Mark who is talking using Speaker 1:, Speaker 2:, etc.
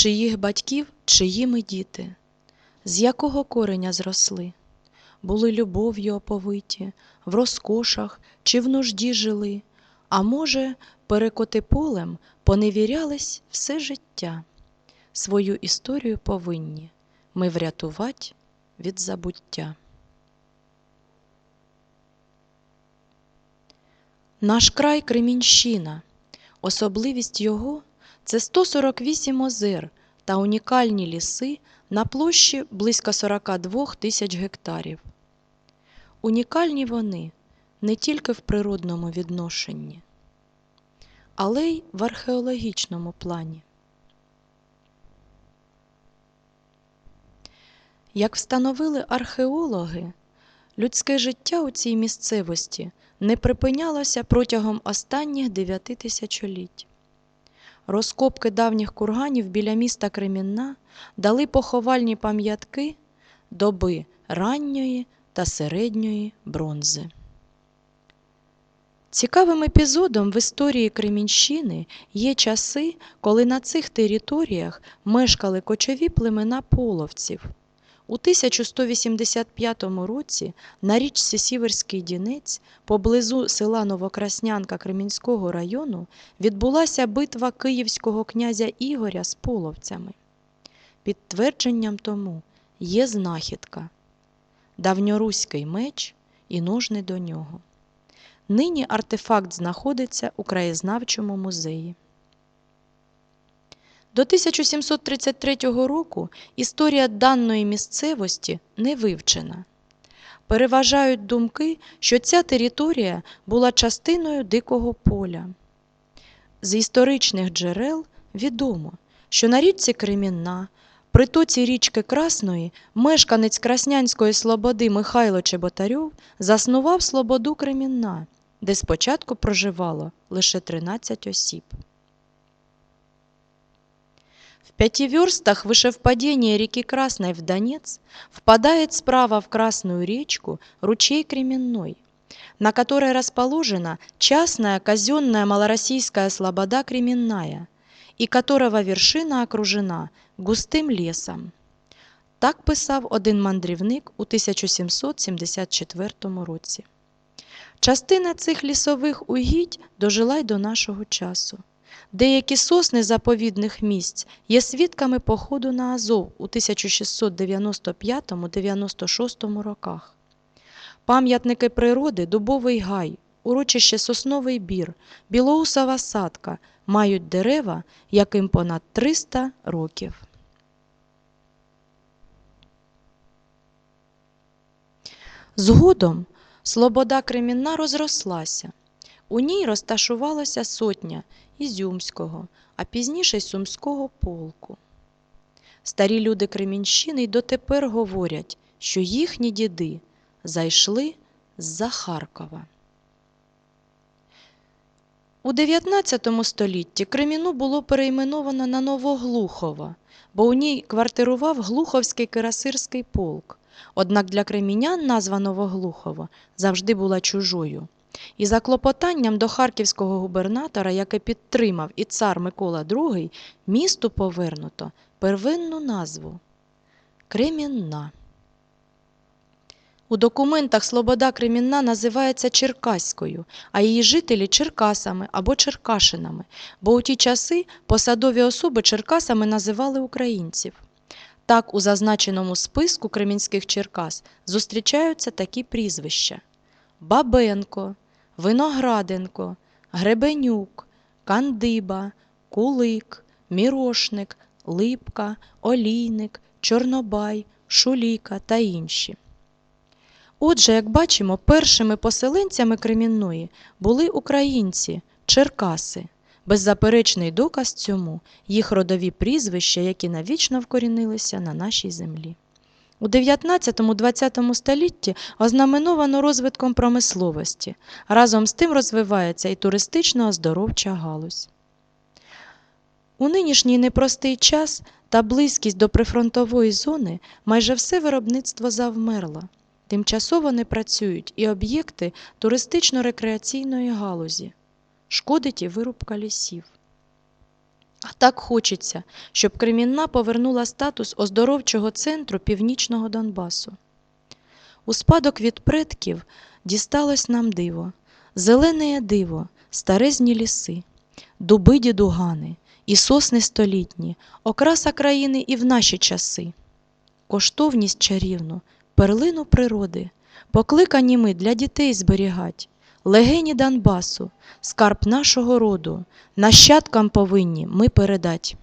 Speaker 1: чиїх батьків, чиї ми діти, з якого кореня зросли, були любов'ю оповиті, в розкошах чи в нужді жили, а може, перекоти полем поневірялись все життя. Свою історію повинні ми врятувати від забуття. Наш край Кремінщина. Особливість його це 148 озер та унікальні ліси на площі близько 42 тисяч гектарів. Унікальні вони не тільки в природному відношенні, але й в археологічному плані. Як встановили археологи, людське життя у цій місцевості не припинялося протягом останніх дев'яти тисячоліть. Розкопки давніх курганів біля міста Кремінна дали поховальні пам'ятки доби ранньої та середньої бронзи. Цікавим епізодом в історії Кремінщини є часи, коли на цих територіях мешкали кочові племена половців. У 1185 році на річці Сіверський Дінець поблизу села Новокраснянка Кремінського району відбулася битва київського князя Ігоря з половцями. Підтвердженням тому є знахідка давньоруський меч і ножни до нього. Нині артефакт знаходиться у краєзнавчому музеї. До 1733 року історія даної місцевості не вивчена. Переважають думки, що ця територія була частиною Дикого поля. З історичних джерел відомо, що на річці Кремінна, притоці річки Красної, мешканець Краснянської слободи Михайло Чеботарьов заснував слободу Кремінна, де спочатку проживало лише 13 осіб. В пяти верстах выше впадения реки Красной в Донец впадает справа в Красную речку ручей Кременной, на которой расположена частная казенная малороссийская слобода Кременная, і которого вершина окружена густим лісом. Так писав один мандрівник у 1774 році. Частина цих лісових угідь дожила й до нашого часу. Деякі сосни заповідних місць є свідками походу на Азов у 1695-96 роках. Пам'ятники природи Дубовий гай, урочище Сосновий бір, Білоусова садка мають дерева, яким понад 300 років. Згодом Слобода Кремінна розрослася. У ній розташувалася сотня Ізюмського, а пізніше й Сумського полку. Старі люди Кремінщини й дотепер говорять, що їхні діди зайшли з-за Харкова. У 19 столітті Креміну було перейменовано на Новоглухово, бо у ній квартирував Глуховський кирасирський полк. Однак для кремінян назва Новоглухово завжди була чужою. І за клопотанням до харківського губернатора, яке підтримав і цар Микола II, місту повернуто первинну назву Кремінна. У документах Слобода Кремінна називається Черкаською, а її жителі Черкасами або Черкашинами, бо у ті часи посадові особи Черкасами називали українців. Так, у зазначеному списку кремінських Черкас зустрічаються такі прізвища: Бабенко, Винограденко, Гребенюк, Кандиба, Кулик, Мірошник, Липка, Олійник, Чорнобай, Шуліка та інші. Отже, як бачимо, першими поселенцями Кремінної були українці, Черкаси. Беззаперечний доказ цьому їх родові прізвища, які навічно вкорінилися на нашій землі. У 19-20 столітті ознаменовано розвитком промисловості. Разом з тим розвивається і туристично-оздоровча галузь. У нинішній непростий час та близькість до прифронтової зони майже все виробництво завмерло. Тимчасово не працюють і об'єкти туристично-рекреаційної галузі. Шкодить і вирубка лісів. А так хочеться, щоб Кремінна повернула статус оздоровчого центру північного Донбасу. У спадок від предків дісталось нам диво, зелене диво, старезні ліси, дуби дідугани і сосни столітні, окраса країни і в наші часи. Коштовність чарівну, перлину природи, покликані ми для дітей зберігать, легені Донбасу, скарб нашого роду, нащадкам повинні ми передать.